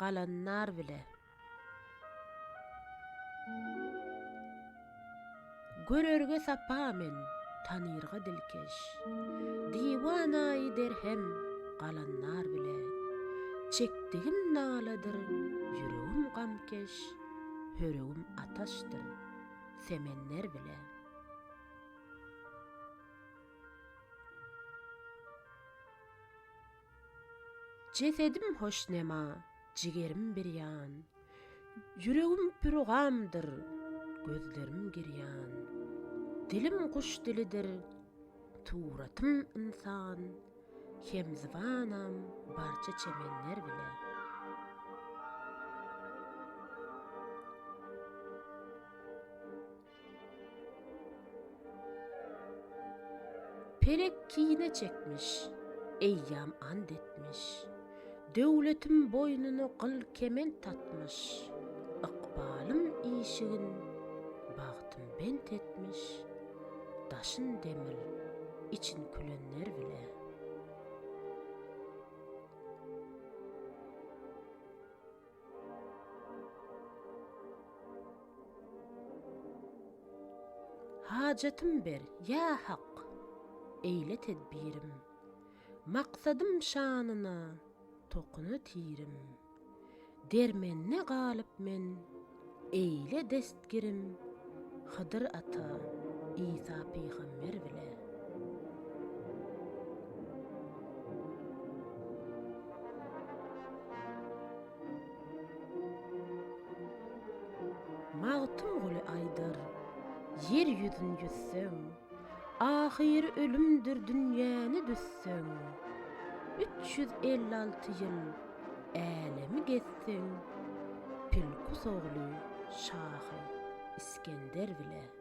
galanlar bile. Görerge sapamen, tanyrga dilkeş. Diwanayı derhem, galanlar bile. Çekdigim naladır, yüreğim gamkeş. Höreğim ataştır, semenler bile. Cesedim hoşnema, cigerim bir yan. Yüreğim pürgamdır, gözlerim giryan. Dilim kuş dilidir, turatım insan. Hemzivanam, barça çemenler bile. Pelek kine çekmiş, eyyam and etmiş. Döwletim boynunu qıl kemen tatmış. Iqbalım işigin bagtym bent etmiş. Daşın demir için külenler bile. Hacetim ber ya hak. Eyle tedbirim. Maksadım şanına tokunu tirim. Dermenne galyp men eyle destgirim. Hıdır ata İsa peygamber bile. Mağtım gulu aydar, yer yüzün yüzsöň, ahir ölümdür dünýäni düssöň. 356 ýyl älemi gezseň, Pilkus ogly Şahy İskender bile.